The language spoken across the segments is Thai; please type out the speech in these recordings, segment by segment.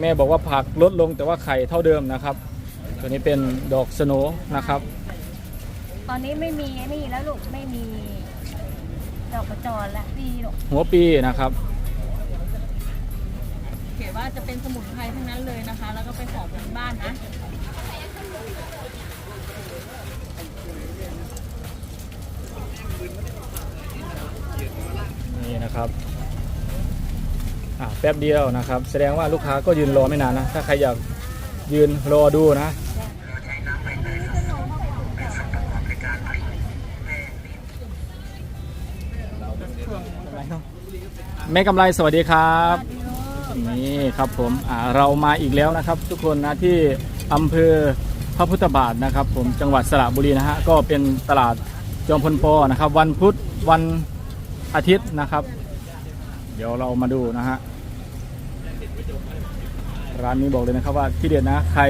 แม่บอกว่าผักลดลงแต่ว่าไข่เท่าเดิมนะครับ ตัวนี้เป็นดอกสโหนนะครับ ตอนนี้ไม่มีไอ้นี่แล้วลูกไม่มี ดอกกระจรละปีลูกหัวปีนะครับ เขียนว่าจะเป็นสมุนไพรทั้งนั้นเลยนะคะ แล้วก็เป็นของพื้นบ้านนะ นี่นะครับอะ แป๊บเดียวนะครับ แสดงว่าลูกค้าก็ยืนรอไม่นานนะ ถ้าใครอยากยืนรอดูนะแม่กำไรสวัสดีครับ นี่ครับผมอ่าเรามาอีกแล้วนะครับ ทุกคนนะที่อำเภอพระพุทธบาทนะครับ ผมจังหวัดสระบุรีนะฮะก็เป็นตลาดจอมพลปอนะครับ วันพุธวันอาทิตย์นะครับ เดี๋ยวเรามาดูนะฮะ ร้านนี้บอกเลยนะครับว่าที่เด็ดนะไข่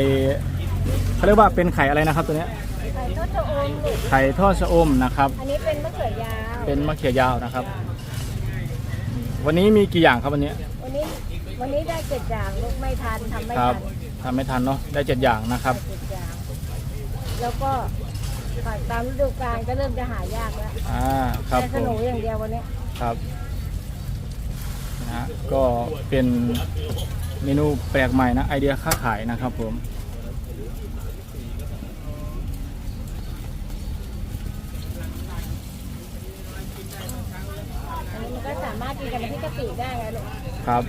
เขาเรียกว่าเป็นไข่อะไรนะครับตัวเนี้ยไข่ทอดชะอมลูกไข่ทอดชะอมนะครับ อันนี้เป็นมะเขือยาวเป็นมะเขือยาวนะครับ วันนี้มีกี่อย่างครับวันนี้วันนี้วันนี้ได้เจ็ดอย่างลูกไม่ทันทำไม่ครัทับนทำไม่ทันเนาะได้เจ็ดอย่างนะครับได้เจ็ดอย่างแล้วก็ผักตามฤดูกาลก็เริ่มจะหายากแล้วอ่าครับแต่ผขนมมอย่างเดียววันนี้ครับ นะฮะก็เป็นเมนูแปลกใหม่นะไอเดียค้าขายนะครับผมอันนี้มันก็สามารถกินกับน้ำพริกกะปิได้ไงลูกครับ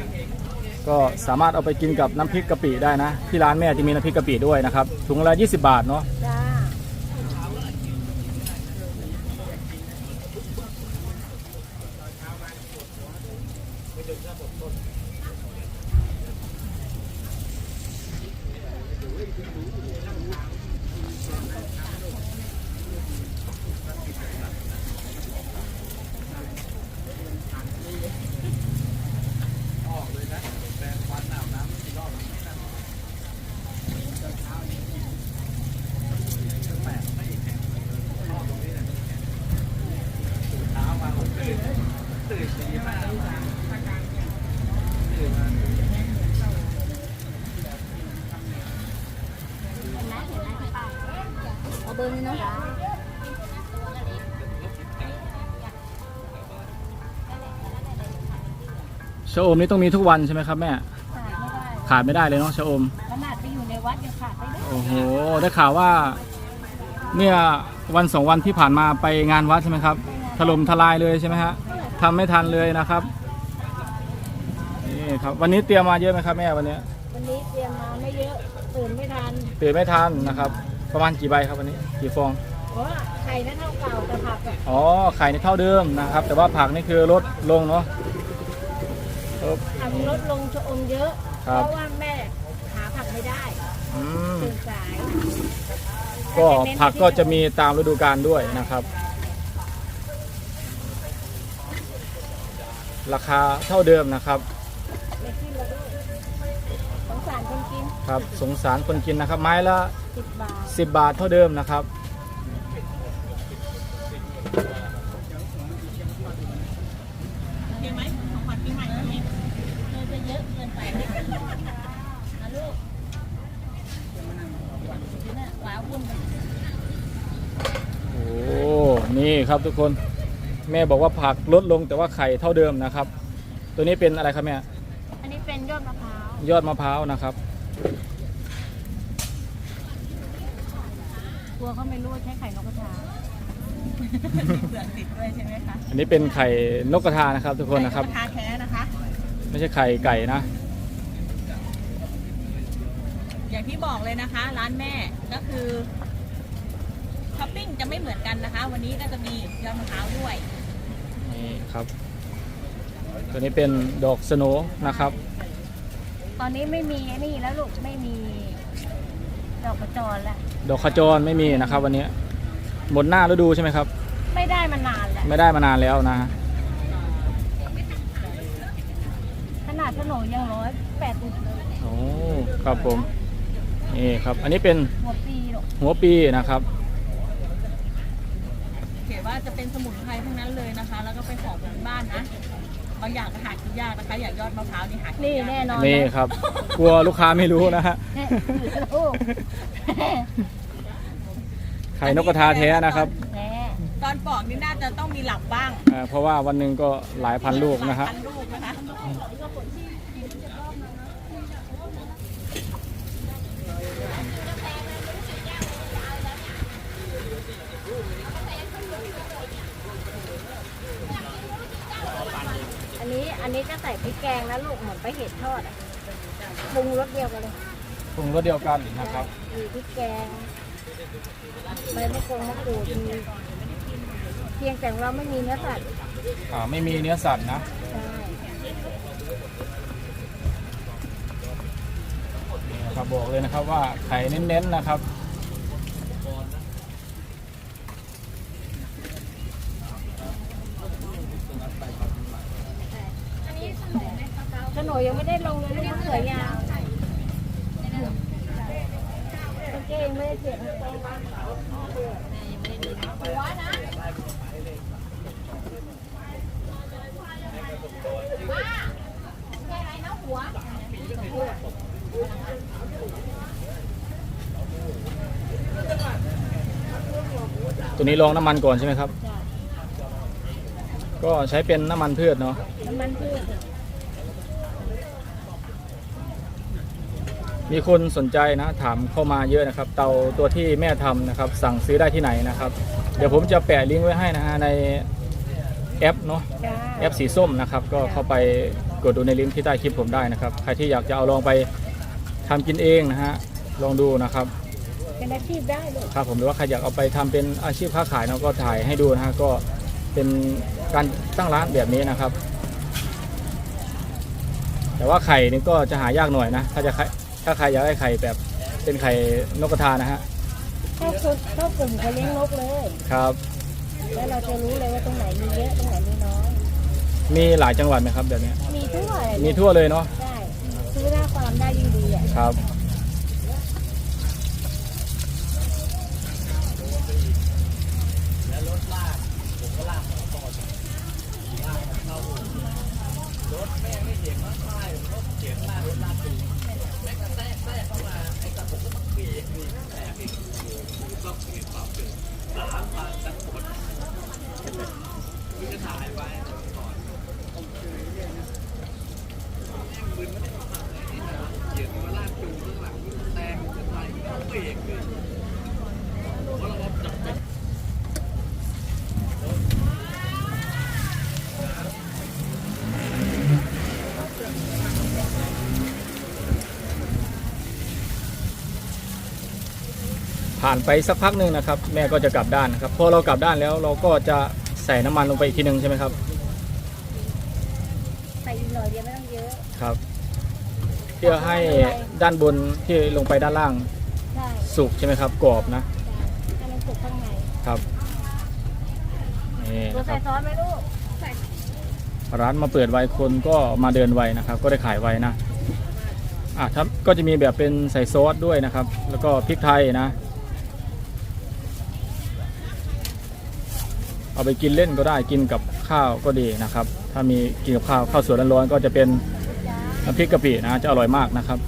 ก็สามารถเอาไปกินกับน้ำพริกกะปิได้นะ ที่ร้านแม่จะมีน้ำพริกกะปิด้วยนะครับถุงละ 20 บาทเนาะจ้า เห็นไหมเห็นไหมพี่ป้าเอาเบอร์นี้เนาะชะอมนี่ต้องมีทุกวันใช่ไหมครับแม่ขาดไม่ได้ขาดไม่ได้เลยเนาะชะอม ขนาดไปอยู่ในวัดยังขาดไม่ได้โอ้โห ได้ข่าวว่าเมื่อวันสองวันที่ผ่านมาไปงานวัดใช่ไหมครับ ถล่มทลายเลยใช่ไหมฮะทำไม่ทันเลยนะครับนี่ครับ วันนี้เตรียมมาเยอะไหมครับแม่วันนี้วันนี้เตรียมมาไม่เยอะตื่นไม่ทันตื่นไม่ทันนะครับ ประมาณกี่ใบครับวันนี้ กี่ฟองเพราะว่าไข่นั้นเท่าเก่าแต่ผักอะอ๋อไข่ในเท่าเดิมนะครับ แต่ว่าผักนี่คือลดลงเนาะครับผักลดลงชะอมเยอะครัเพบราะว่าแม่หาผักไม่ได้อืมตื่นสายก็ผักก็จะมีตามฤดูกาลด้วยนะครับ ราคาเท่าเดิมนะครับไม่ขึ้นแล้วด้วยสงสารคนกินครับสงสารคนกินนะครับ ไม้ละ สิบบาท10 บาทเท่าเดิมนะครับ เห็นไหมของขวัญปีใหม่ใช่ไหมเราจะเยอะเกินไปนะลูกเนี่ยว้าวุ่น โอ้ นี่ครับทุกคน แม่บอกว่าผักลดลงแต่ว่าไข่เท่าเดิมนะครับ ตัวนี้เป็นอะไรครับแม่ อันนี้เป็นยอดมะพร้าวยอดมะพร้าวนะครับ กลัวเขาไม่รู้ว่าใช้ไข่นกกระทาเปลือกติดด้วยใช่ไหมคะอันนี้เป็นไข่นกกระทานะครับ ทุกคนนะครับทาแท้นะคะ ไม่ใช่ไข่ไก่นะ อย่างที่บอกเลยนะคะ ร้านแม่ก็คือท็อปปิ้งจะไม่เหมือนกันนะคะ วันนี้ก็จะมียอดมะพร้าวด้วย นี่ครับ ตัวนี้เป็นดอกสโหนนะครับ ตอนนี้ไม่มีไอ้นี่แล้วลูกไม่มี ดอกกระจรละดอกขจรไม่มีนะครับ วันนี้หมดหน้าฤดูใช่ไหมครับ ไม่ได้มานานแล้วไม่ได้มานานแล้วนะฮะขนาดถนนยังร้อยแปดสิบเลยโอ้ครับผมนี่ครับ อันนี้เป็นหัวปีลูกหัวปีนะครับเขียนว่า จะเป็นสมุนไพรทั้งนั้นเลยนะคะ แล้วก็เป็นของพื้นบ้านนะบางอย่างก็หากินยากนะคะ อย่างยอดมะพร้าวนี่หากินี่ยากแน่นอนนี่นะครับ กลัวลูกค้าไม่รู้นะฮะลูกไข่นกกระทาแท้นะครับแน่ตอนปอกนี่น่าจะต้องมีหลับบ้างอ่าเพราะว่าวันหนึ่งก็หลายพันลูกนะฮะหลายพันลูกนะคะ อันนี้อันนี้ก็ใส่พริกแกงนะลูกเหมือนไปเห็ดทอดอะปรุงรสเดียวกันเลยปรุงรสเดียวกันนะครับ มีพริกแกงใบมะกรูดมะกรูดมีเพียงแต่เราไม่มีเนื้อสัตว์อ่าไม่มีเนื้อสัตว์นะ ใช่นี่นะครับบอกเลยนะครับว่าไข่เน้นๆนะครับ ขนมยังไม่ได้ลงเลยลูกเสือยาวกางเกงไม่ได้เสียบหัวนะ ตัวนี้ลองน้ำมันก่อนใช่ไหมครับ จ้ะก็ใช้เป็นน้ำมันพืชเนาะ น้ำมันพืชมีคนสนใจนะถามเข้ามาเยอะนะครับ เตาตัวที่แม่ทำนะครับ สั่งซื้อได้ที่ไหนนะครับ เดี๋ยวผมจะแปะลิงก์ไว้ให้นะฮะในแอปเนาะ จ้าแอปสีส้มนะครับ ก็เข้าไปกดดูในลิงก์ที่ใต้คลิปผมได้นะครับ ใครที่อยากจะเอาลองไปทำกินเองนะฮะ ลองดูนะครับ เป็นอาชีพได้ลูกครับผมหรือว่าใครอยากเอาไปทำเป็นอาชีพค้าขายเนาะก็ถ่ายให้ดูนะฮะก็เป็นการตั้งร้านแบบนี้นะครับ แต่ว่าไข่นี่ก็จะหายากหน่อยนะ ถ้าจะไข่ถ้าใครอยากได้ไข่แบบเป็นไข่นกกระทานะฮะเข้าคุเข้ากลุ่มเขาเลี้ยงนกเลยครับ แล้วเราจะรู้เลยว่าตรงไหนมีเยอะตรงไหนมีน้อยมีหลายจังหวัดไหมครับแบบนี้มีทั่วเลยมีทั่วเลยเนาะได้ซื้อหน้าฟาร์มได้ยิ่งดีอะครับ เขียนสามาเวัน ผ่านไปสักพักหนึ่งนะครับ แม่ก็จะกลับด้านนะครับพอเรากลับด้านแล้วเราก็จะใส่น้ำมันลงไปอีกทีหนึ่งใช่ไหมครับใส่อีกหน่อยเดียวไม่ต้องเยอะครับ เพื่อให้ด้านบนที่ลงไปด้านล่างใช่สุกใช่ไหมครับ กรอบนะให้มันสุกข้างในครับนี่ตัวนะคใส่รับ ซอสไหมลูกร้านมาเปิดไวคนก็มาเดินไวนะครับ ก็ได้ขายไวนะอะครับก็จะมีแบบเป็นใส่ซอสด้วยนะครับ แล้วก็พริกไทยนะ เอาไปกินเล่นก็ได้กินกับข้าวก็ดีนะครับ ถ้ามีกินกับข้าวข้าวสวยร้อนๆก็จะเป็นน้ำพริกกะปินะจะอร่อยมากนะครับ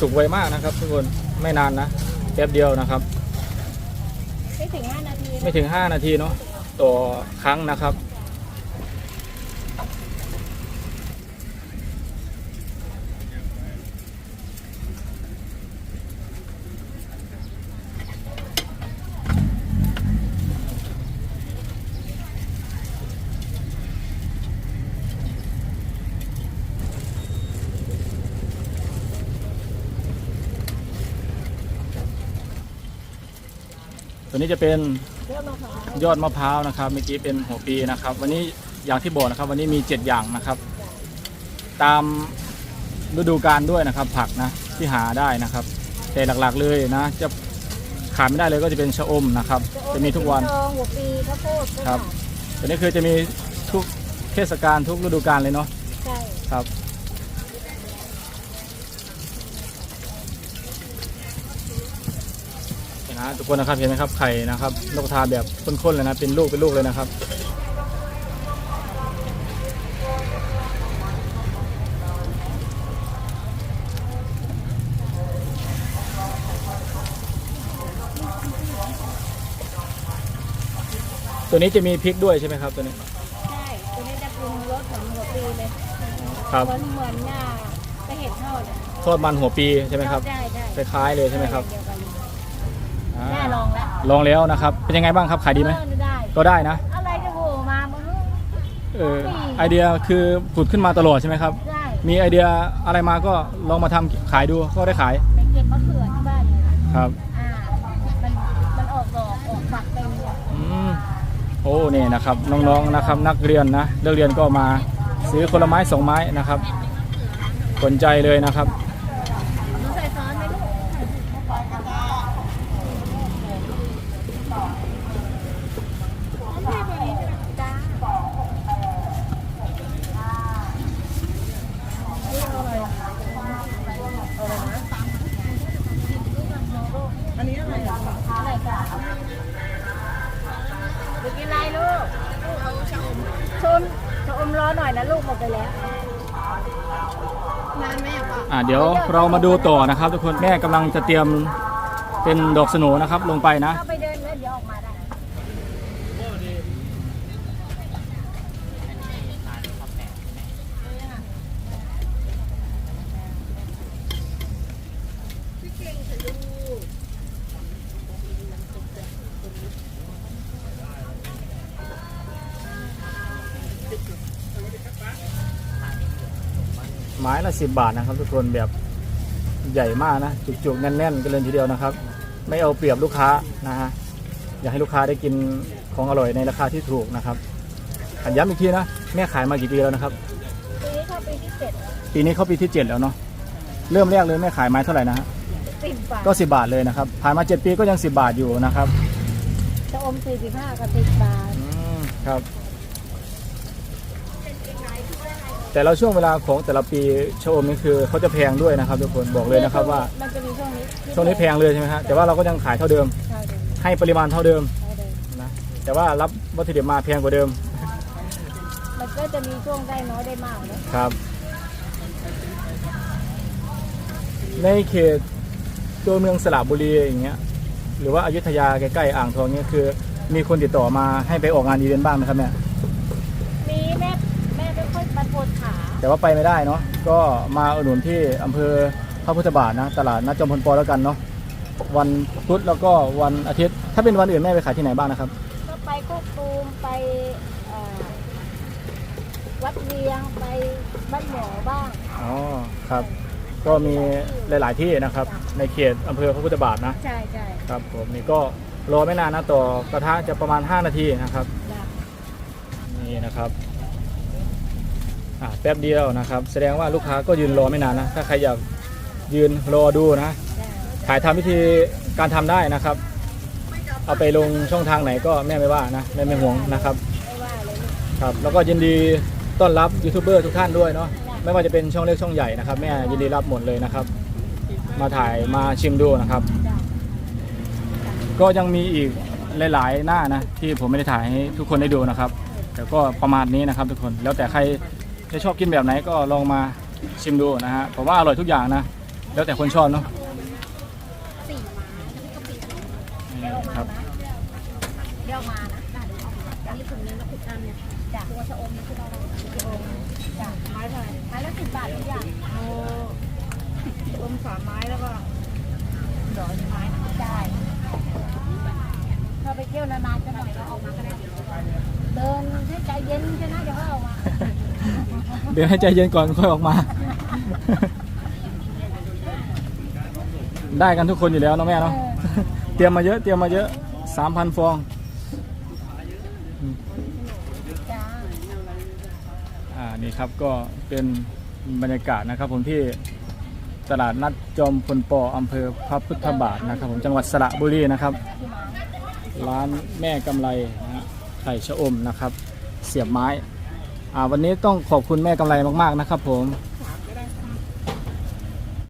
สุกไวมากนะครับ ทุกคนไม่นานนะแป๊บเดียวนะครับ ไม่ถึง 5 นาทีไม่ถึง 5 นาทีเนาะต่อครั้งนะครับ ตัวนี้จะเป็นเยอะมากค่ะยอดมะพร้าวนะครับเมื่อกี้เป็นหัวปีนะครับ วันนี้อย่างที่บอกนะครับ วันนี้มี 7 อย่างนะครับ ตามฤดูกาลด้วยนะครับ ผักนะที่หาได้นะครับ แต่หลักๆเลยนะ จะขาดไม่ได้เลยก็จะเป็นชะอมนะครับ จะมีทุกวันทองหัวปีข้าวโพดก็ครับขายตัวนี้คือจะมีทุกเทศกาลทุกฤดูกาลเลยเนาะใช่ครับ นี่นะทุกคนนะครับเห็นไหมครับไข่นะครับนกกระทาแบบข้นๆเลยนะเป็นลูกเป็นลูกเลยนะครับตัวนี้จะมีพริกด้วยใช่ไหมครับตัวนี้ ใช่ ตัวนี้จะปรุงรสเหมือนหัวปีเลยครับเหมือนเหมือนหน้าก็เห็ดทอดอะทอดมันหัวปีใช่ไหมครับได้ได้คล้ายๆเลยใช่ไหมครับ ลองแล้วลองแล้วนะครับ เป็นยังไงบ้างครับขายดีไหมเออได้ก็ได้นะ อะไรจะโผล่มาบ้างเออไอเดียคือผุดขึ้นมาตลอดใช่ไหมครับ ได้มีไอเดียอะไรมาก็ลองมาทำขายดูก็ได้ขายไปเก็บมะเขือที่บ้านเลยครับ อ่ามันมันออกดอกออกฝักเต็มเลยอืมโอ้นี่นะครับน้องๆนะครับ นักเรียนนะเลิกเรียนก็มาซื้อคนละไม้สองไม้นะครับสนใจเลยนะครับ หนูใส่ซอสไหมลูกจ้านี่เอาอะไรอะเอาอะไรนะ อันนี้อะไรอะ อะไรจ้ะลูกกินอะไรลูกชมชมรอหน่อยนะลูกหมดไปแล้ว นานไหมอะ อ่า เดี๋ยวเรามาดูต่อนะครับ ทุกคนแม่กำลังจะเตรียมเป็นดอกสโหนนะครับลงไปนะเข้าไปเดิ ม้ละสิบบาทนะครับ ทุกคนแบบใหญ่มากนะจุกๆแน่นๆกันเลยทีเดียวนะครับ ไม่เอาเปรียบลูกค้านะฮะอยากให้ลูกค้าได้กินของอร่อยในราคาที่ถูกนะครับอันย้ำอีกทีนะแม่ขายมากี่ปีแล้วนะครับ ปีนี้เข้าปีที่เจ็ดปีนี้เข้าปีที่เจ็ดแล้วเนาะเริ่มแรกเลยแม่ขายไม้เท่าไหร่นะฮะสิบบาทก็สิบาทเลยนะครับผ่านมาเจ็ดปีก็ยังสิบาทอยู่นะครับจะอมสี่สิบห้ากับสิบบาทอืมครับ แต่เราช่วงเวลาของแต่ละปีชะอมนี่คือเขาจะแพงด้วยนะครับทุกคนบอกเลยนะครับว่ามันจะมีช่วงนี้ช่วงนี้แพงเลยใช่ไหมฮะแต่ว่าเราก็ยังขายเท่าเดิม ใช่เดิมให้ปริมาณเท่าเดิมใช่เดิมนะแต่ว่ารับวัตถุดิบมาแพงกว่าเดิมมันก็จะมีช่วงได้น้อยได้มากนะครับ ในเขตตัวเมืองสระบุรีอย่างเงี้ยหรือว่าอยุธยาใกล้ๆอ่างทองเนี้ยคือ มีคนติดต่อมาให้ไปออกงานอีเวนต์บ้างไหมครับเนี่ยมีแม่แม่ไม่ ค่อยปันปวดขาแต่ว่าไปไม่ได้เนาะก็มาอุดหนุนที่อำเภอพระพุทธบาทนะ ตลาดนัดจอมพลปอแล้วกันเนาะวันพุธแล้วก็วันอาทิตย์ ถ้าเป็นวันอื่นแม่ไปขายที่ไหนบ้างนะครับก็ไปโคกตูมไปเอ่อวัดเวียงไปบ้านหมอบ้าง อ๋อครับ ก็มีหลาย ๆที่นะครับ ในเขตอำเภอพระพุทธบาทนะ ใช่ใช่ครับผมนี่ก็รอไม่นานนะต่อกระทะจะประมาณ 5 นาทีนะครับจ้ะนี่นะครับอะ แป๊บเดียวนะครับ แสดงว่าลูกค้าก็ยืนรอไม่นานนะ ถ้าใครอยากยืนรอดูนะถ่ายทำวิธีการทำได้นะครับ เอาไปลงช่องทางไหนก็แม่ไม่ว่านะแม่ไม่ห่วงนะครับครับ แล้วก็ยินดีต้อนรับยูทูบเบอร์ทุกท่านด้วยเนาะไม่ว่าจะเป็นช่องเล็กช่องใหญ่นะครับ แม่ยินดีรับหมดเลยนะครับ มาถ่ายมาชิมดูนะครับ ก็ยังมีอีกหลาย ๆ หน้านะที่ผมไม่ได้ถ่ายให้ทุกคนได้ดูนะครับ แต่ก็ประมาณนี้นะครับทุกคนแล้วแต่ใคร จะชอบกินแบบไหนก็ลองมาชิมดูนะฮะผมว่าอร่อยทุกอย่างนะ แล้วแต่คนชอบเนาะนี่ครับเดี๋ยวมานะจ้ะเดี๋ยวเอามาอันนี้ถุงนึงแล้วคุณอันเนี่ยจ้ะตัวชะอมนี่คือเราชะอมจ้ะไม้เท่าไหร่ไม้ละสิบบาททุกอย่างโอ้ชะอมสามไม้แล้วก็ดอกไม้นะได้ถ้าไปเที่ยวนานๆจะหน่อยก็เอามาก็ได้เดินให้ใจเย็นใช่ไหมเดี๋ยวเขาเอามา เดี๋ยวให้ใจเย็นก่อนค่อยออกมา ได้กันทุกคนอยู่แล้วเนาะแม่เนาะเตรียมมาเยอะเตรียมมาเยอะสามพันฟองอ่านี่ครับก็เป็นบรรยากาศนะครับผมที่ตลาดนัดจอมพลปออำเภอพระพุทธบาทนะครับผมจังหวัดสระบุรีนะครับ ร้านแม่กำไรนะไข่ชะอมนะครับ เสียบไม้ วันนี้ต้องขอบคุณแม่กำไรมากๆนะครับผม